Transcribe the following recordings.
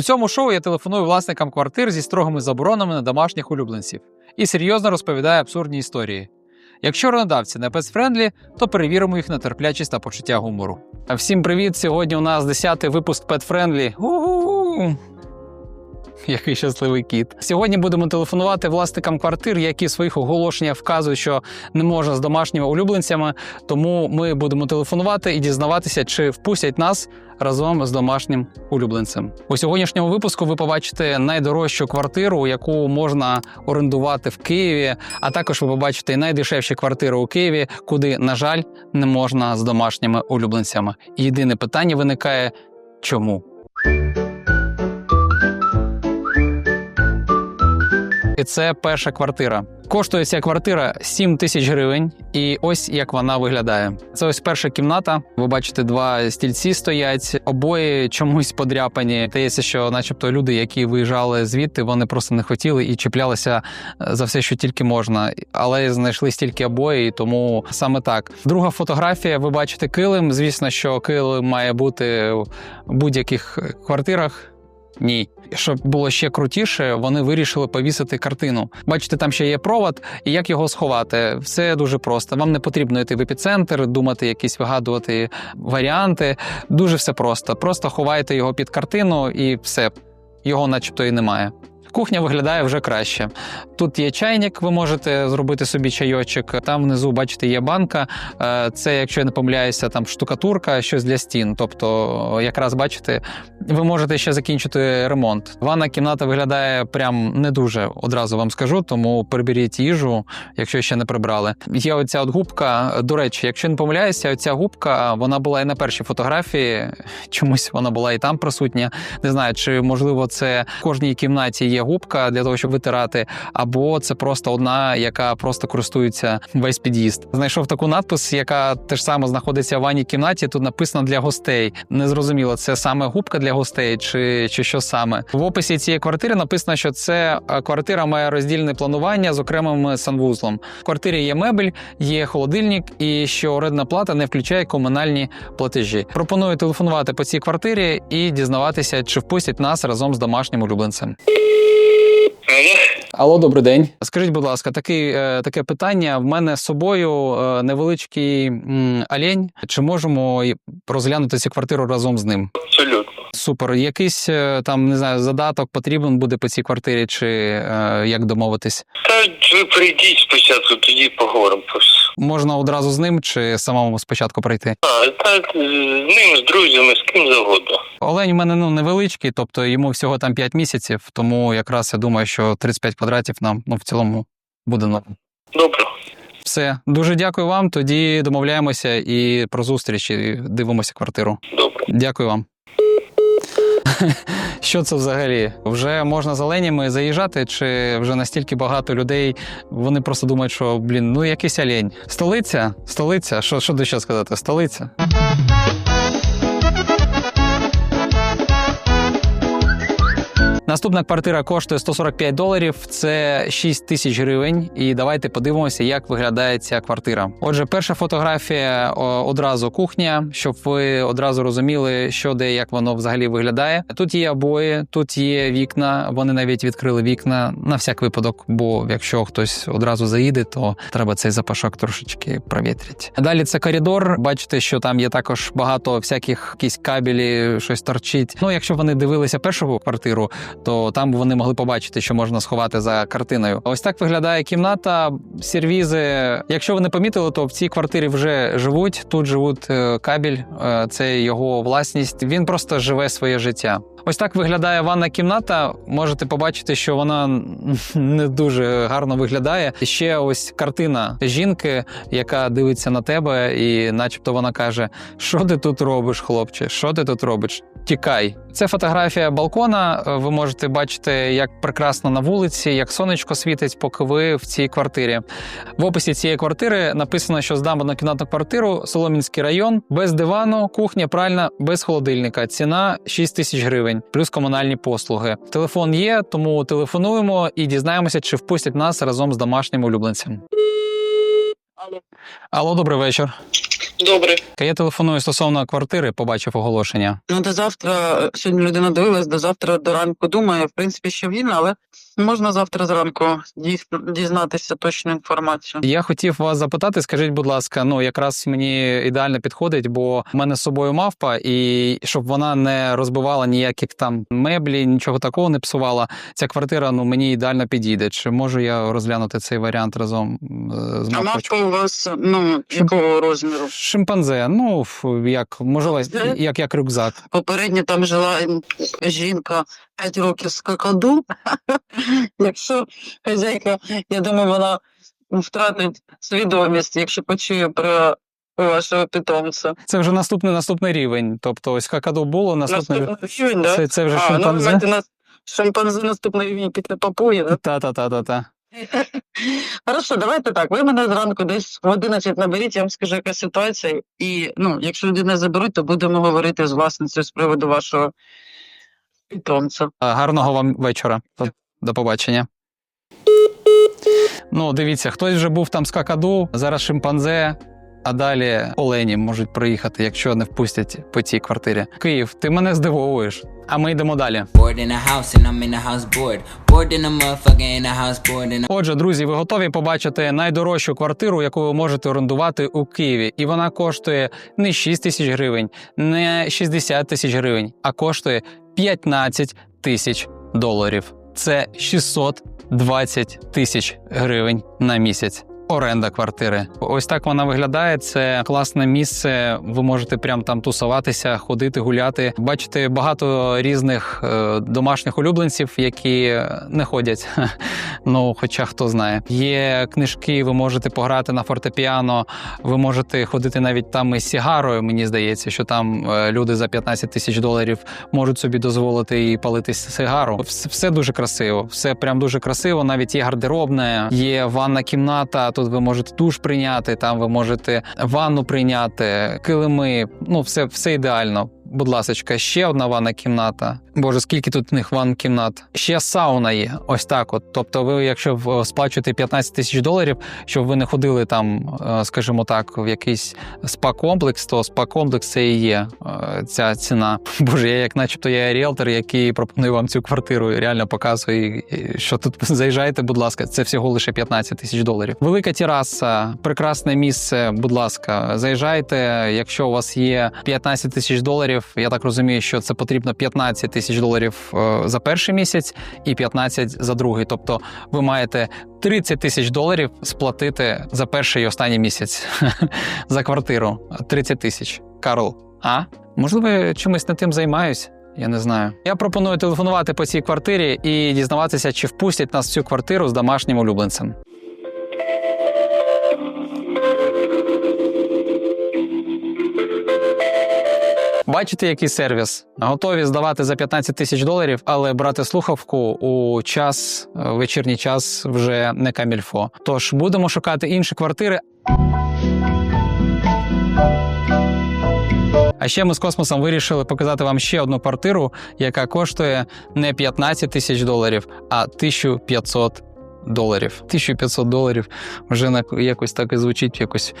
У цьому шоу я телефоную власникам квартир зі строгими заборонами на домашніх улюбленців і серйозно розповідаю абсурдні історії. Якщо ренодавці не пецфрендлі, то перевіримо їх на терплячість та почуття гумору. А Всім привіт! Сьогодні у нас 10-й випуск. У-у-у! Який щасливий кіт. Сьогодні будемо телефонувати власникам квартир, які в своїх оголошеннях вказують, що не можна з домашніми улюбленцями. Тому ми будемо телефонувати і дізнаватися, чи впустять нас разом з домашнім улюбленцем. У сьогоднішньому випуску ви побачите найдорожчу квартиру, яку можна орендувати в Києві. А також ви побачите найдешевші квартири у Києві, куди, на жаль, не можна з домашніми улюбленцями. Єдине питання виникає: чому? І це перша квартира. Коштує ця квартира 7 тисяч гривень, і ось як вона виглядає. Це ось перша кімната. Ви бачите, два стільці стоять, обоє чомусь подряпані. Здається, що, начебто, люди, які виїжджали звідти, вони просто не хотіли і чіплялися е, за все, що тільки можна. Але знайшли стільки обої, тому саме так. Друга фотографія. Ви бачите килим. Звісно, що килим має бути в будь-яких квартирах. Ні, щоб було ще крутіше, вони вирішили повісити картину. Бачите, там ще є провод, і як його сховати. Все дуже просто. Вам не потрібно йти в епіцентр, думати, якісь вигадувати варіанти. Дуже все просто. Просто ховайте його під картину, і все. Його, начебто, і немає. Кухня виглядає вже краще. Тут є чайник, ви можете зробити собі чайочок. Там внизу, бачите, є банка. Е, Це, якщо я не помиляюся, там штукатурка, щось для стін. Тобто, якраз бачите, ви можете ще закінчити ремонт. Ванна кімната виглядає прям не дуже, одразу вам скажу, тому приберіть їжу, якщо ще не прибрали. Є оця от губка. До речі, якщо не помиляюся, оця губка вона була і на першій фотографії. Чомусь вона була і там присутня. Не знаю, чи можливо це в кожній кімнаті є губка для того, щоб витирати, або це просто одна, яка просто користується весь під'їзд. Знайшов таку надпис, яка теж саме знаходиться в ванній кімнаті. Тут написано для гостей. Незрозуміло, це саме губка для гостей, чи, чи що саме. В описі цієї квартири написано, що це е, квартира має роздільне планування з окремим санвузлом. В квартирі є мебель, є холодильник, і що орендна плата не включає комунальні платежі. Пропоную телефонувати по цій квартирі і дізнаватися, чи впустять нас разом з домашнім улюбленцем. Алло? Алло, добрий день. Скажіть, будь ласка, такий, е, таке питання. В мене з собою е, невеличкий олень. Чи можемо й- розглянути цю квартиру разом з ним? Абсолютно. Супер. Якийсь е, там не знаю, задаток потрібен буде по цій квартирі, чи е, як домовитись? Та ви прийдіть спочатку, тоді поговоримо про все. Можна одразу з ним, чи самому спочатку прийти? А, так, з ним, з друзями, з ким завгодно. Олень у мене ну невеличкий, тобто йому всього там 5 місяців, тому якраз я думаю, що 35 квадратів нам ну в цілому буде норм. Добре. Все, дуже дякую вам. Тоді домовляємося і про зустріч, і дивимося квартиру. Добре. Дякую вам. Що це взагалі? Вже можна з оленями заїжджати, чи вже настільки багато людей? Вони просто думають, що блін, ну якийсь олень. Столиця? Столиця? Що, що ще сказати? Столиця? Наступна квартира коштує 145 доларів, це 6 тисяч гривень. І давайте подивимося, як виглядає ця квартира. Отже, перша фотографія одразу кухня, щоб ви одразу розуміли, що де як воно взагалі виглядає. Тут є обої, тут є вікна. Вони навіть відкрили вікна на всяк випадок. Бо якщо хтось одразу заїде, то треба цей запашок трошечки провітрити. Далі це коридор. Бачите, що там є також багато всяких якісь кабелі, щось торчить. Ну, якщо вони дивилися першу квартиру, то там вони могли побачити, що можна сховати за картиною. Ось так виглядає кімната, сервізи. Якщо ви не помітили, то в цій квартирі вже живуть. Тут живуть е, кабель, е, це його власність. Він просто живе своє життя. Ось так виглядає ванна кімната. Можете побачити, що вона не дуже гарно виглядає. Ще ось картина жінки, яка дивиться на тебе, і, начебто, вона каже: Що ти тут робиш, хлопче? Що ти тут робиш? Тікай. Це фотографія балкона. Е, Ви можете бачити, як прекрасно на вулиці, як сонечко світить, поки ви в цій квартирі. В описі цієї квартири написано, що здам однокімнатну квартиру, Соломінський район, без дивану, кухня, пральна, без холодильника. Ціна 6 тисяч гривень, плюс комунальні послуги. Телефон є, тому телефонуємо і дізнаємося, чи впустять нас разом з домашнім улюбленцем. Алло. Алло, добрий вечір. Добре. Я телефоную стосовно квартири, побачив оголошення. Ну, до завтра сьогодні людина дивилась, до завтра до ранку думає, в принципі, що він, але можна завтра зранку дізнатися точну інформацію. Я хотів вас запитати, скажіть, будь ласка, ну якраз мені ідеально підходить, бо в мене з собою мавпа, і щоб вона не розбивала ніяких там меблі, нічого такого не псувала. Ця квартира ну мені ідеально підійде. Чи можу я розглянути цей варіант разом е, з А мавпочкою? мавпа у вас ну якого розміру? Шимпанзе, ну як можливо, як, як рюкзак. Попередньо там жила жінка 5 років з какаду. Якщо хазяйка, я думаю, вона втратить свідомість, якщо почує про вашого питомця. Це вже наступний наступний рівень. Тобто, ось какаду було наступний. Рівень, да? Це, це вже А, ну, шимпанзе. знаєте, нас шимпанзе наступний рівень після папуї, да? Та та та та та. Хорошо, давайте так. Ви мене зранку десь в 11 наберіть, я вам скажу, яка ситуація. І ну, якщо людина заберуть, то будемо говорити з власницею з приводу вашого питомця. Гарного вам вечора. До- побачення. Ну, дивіться, хтось вже був там з какаду, зараз шимпанзе, а далі олені можуть приїхати, якщо не впустять по цій квартирі. Київ, ти мене здивовуєш. А ми йдемо далі. Отже, друзі, ви готові побачити найдорожчу квартиру, яку ви можете орендувати у Києві. І вона коштує не 6 тисяч гривень, не 60 тисяч гривень, а коштує 15 тисяч доларів. Це 620 тисяч гривень на місяць. Оренда квартири. Ось так вона виглядає. Це класне місце. Ви можете прям там тусуватися, ходити, гуляти, бачити багато різних е, домашніх улюбленців, які не ходять. Ну, хоча хто знає, є книжки, ви можете пограти на фортепіано, ви можете ходити навіть там із сігарою. Мені здається, що там е, люди за 15 тисяч доларів можуть собі дозволити і палити сигару. Все, дуже красиво, все прям дуже красиво. Навіть є гардеробне, є ванна кімната. Тут ви можете душ прийняти, там ви можете ванну прийняти, килими. Ну, все, все ідеально. Будь ласка, ще одна ванна кімната. Боже, скільки тут них ванн кімнат? Ще сауна є. Ось так. От. Тобто, ви, якщо сплачуєте 15 тисяч доларів, щоб ви не ходили там, е, скажімо так, в якийсь спа-комплекс, то спа-комплекс це і є е, ця ціна. Боже, я як начебто я ріелтор, який пропонує вам цю квартиру, реально показує, що тут заїжджайте, будь ласка, це всього лише 15 тисяч доларів. Велика тераса, прекрасне місце, будь ласка, заїжджайте. Якщо у вас є 15 тисяч доларів, я так розумію, що це потрібно 15 тисяч доларів е, за перший місяць і 15 за другий. Тобто ви маєте 30 тисяч доларів сплатити за перший і останній місяць за квартиру. 30 тисяч. Карл, а? Можливо, чимось над тим займаюсь? Я не знаю. Я пропоную телефонувати по цій квартирі і дізнаватися, чи впустять нас в цю квартиру з домашнім улюбленцем. Бачите, який сервіс? Готові здавати за 15 тисяч доларів, але брати слухавку у час, вечірній час вже не камільфо. Тож будемо шукати інші квартири. А ще ми з космосом вирішили показати вам ще одну квартиру, яка коштує не 15 тисяч доларів, а 1500 доларів. 1500 доларів вже якось так і звучить якось.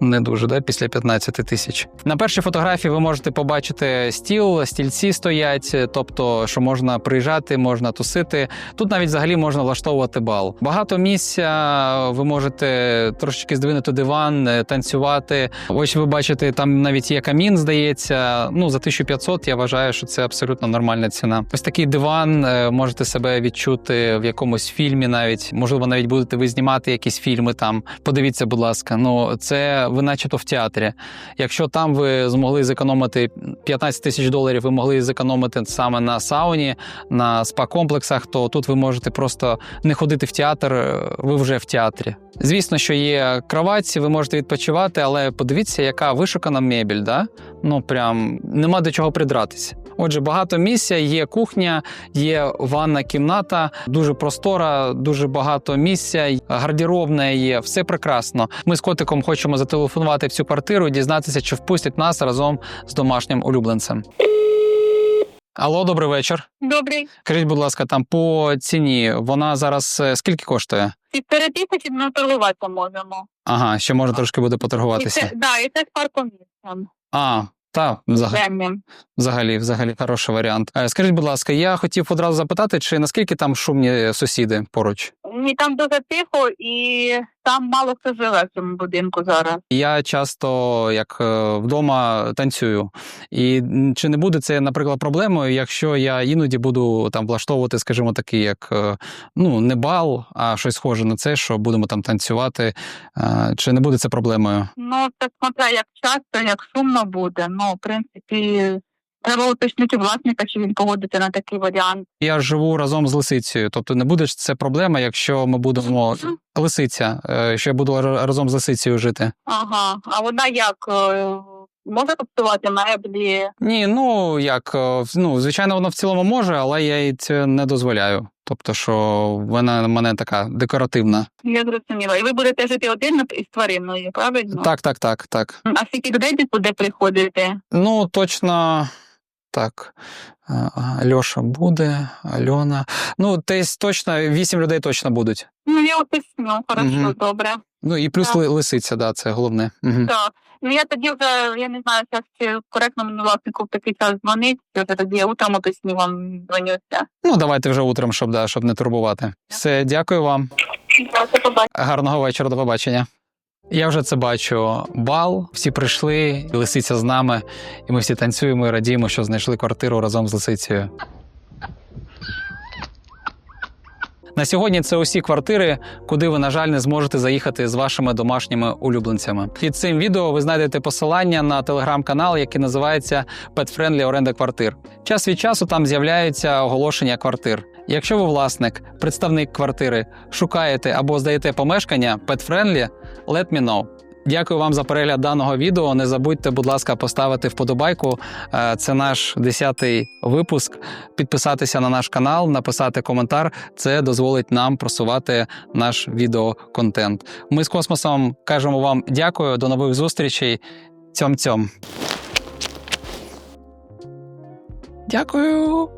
Не дуже, да, після 15 тисяч. На першій фотографії ви можете побачити стіл, стільці стоять, тобто, що можна приїжджати, можна тусити. Тут навіть взагалі можна влаштовувати бал. Багато місця, ви можете трошечки здвинути диван, е, танцювати. Ось ви бачите, там навіть є камін, здається. Ну, за 1500 я вважаю, що це абсолютно нормальна ціна. Ось такий диван, е, можете себе відчути в якомусь фільмі, навіть можливо, навіть будете ви знімати якісь фільми там. Подивіться, будь ласка, ну це ви начебто в театрі. Якщо там ви змогли зекономити 15 тисяч доларів, ви могли зекономити саме на сауні, на спа-комплексах, то тут ви можете просто не ходити в театр, е, ви вже в театрі. Звісно, що є кровать, ви можете відпочивати, але подивіться, яка вишукана мебель, да? Ну прям нема до чого придратися. Отже, багато місця, є кухня, є ванна кімната, дуже простора, дуже багато місця, гардеробне є, все прекрасно. Ми з котиком хочемо зателефонувати в цю квартиру і дізнатися, чи впустять нас разом з домашнім улюбленцем. Алло, добрий вечір. Добрий. Кажіть, будь ласка, там по ціні вона зараз е, скільки коштує? Півтори тисячі ми торгуватися можемо. Ага, ще можна трошки буде І поторгуватися. це, да, і це з парком місцем. А, та взагалі, взагалі, взагалі хороший варіант. Е, Скажіть, будь ласка, я хотів одразу запитати, чи наскільки там шумні сусіди поруч? І там дуже тихо, і там мало хто живе в цьому будинку зараз. Я часто як е, вдома танцюю. І чи не буде це, наприклад, проблемою, якщо я іноді буду там влаштовувати, скажімо, такий, як е, ну не бал, а щось схоже на це, що будемо там танцювати. Е, Чи не буде це проблемою? Ну, це смотря як часто, як шумно буде. Ну, в принципі, треба уточнити власника, чи він погодиться на такий варіант. Я живу разом з лисицею, тобто не буде це проблема, якщо ми будемо лисиця, е, що я буду разом з лисицею жити. Ага. А вона як е, може тобтувати меблі? Ні, ну як е, ну, звичайно, воно в цілому може, але я їй це не дозволяю. Тобто, що вона в мене така декоративна. Я зрозуміла. І ви будете жити один із твариною, правильно? Так, так, так, так. А скільки людей десь буде приходити? Ну, точно так. Льоша буде, Альона. Ну, десь точно вісім людей точно будуть. Ну, я уточню, хорошо, Мгм. добре. Ну і плюс Так. ли- лисиця, да, це головне. Угу. Так. Ну я тоді вже, я не знаю, зараз чи коректно мені власнику в такий час дзвонить, чи вже тоді я утром уточню вам дзвонюся. Ну, давайте вже утром, щоб, да, щоб не турбувати. Все, дякую вам. Дякую. Гарного вечора, до побачення. Я вже це бачу. Бал, всі прийшли, лисиця з нами, і ми всі танцюємо і радіємо, що знайшли квартиру разом з лисицею. На сьогодні це усі квартири, куди ви, на жаль, не зможете заїхати з вашими домашніми улюбленцями. Під цим відео ви знайдете посилання на телеграм-канал, який називається Pet Friendly оренда квартир. Час від часу там з'являються оголошення квартир. Якщо ви власник, представник квартири, шукаєте або здаєте помешкання Pet Friendly, let me know. Дякую вам за перегляд даного відео. Не забудьте, будь ласка, поставити вподобайку. Е, Це наш 10-й випуск. Підписатися на наш канал, написати коментар. Це дозволить нам просувати наш відеоконтент. Ми з космосом кажемо вам дякую. До нових зустрічей. Цьом-цьом. Дякую.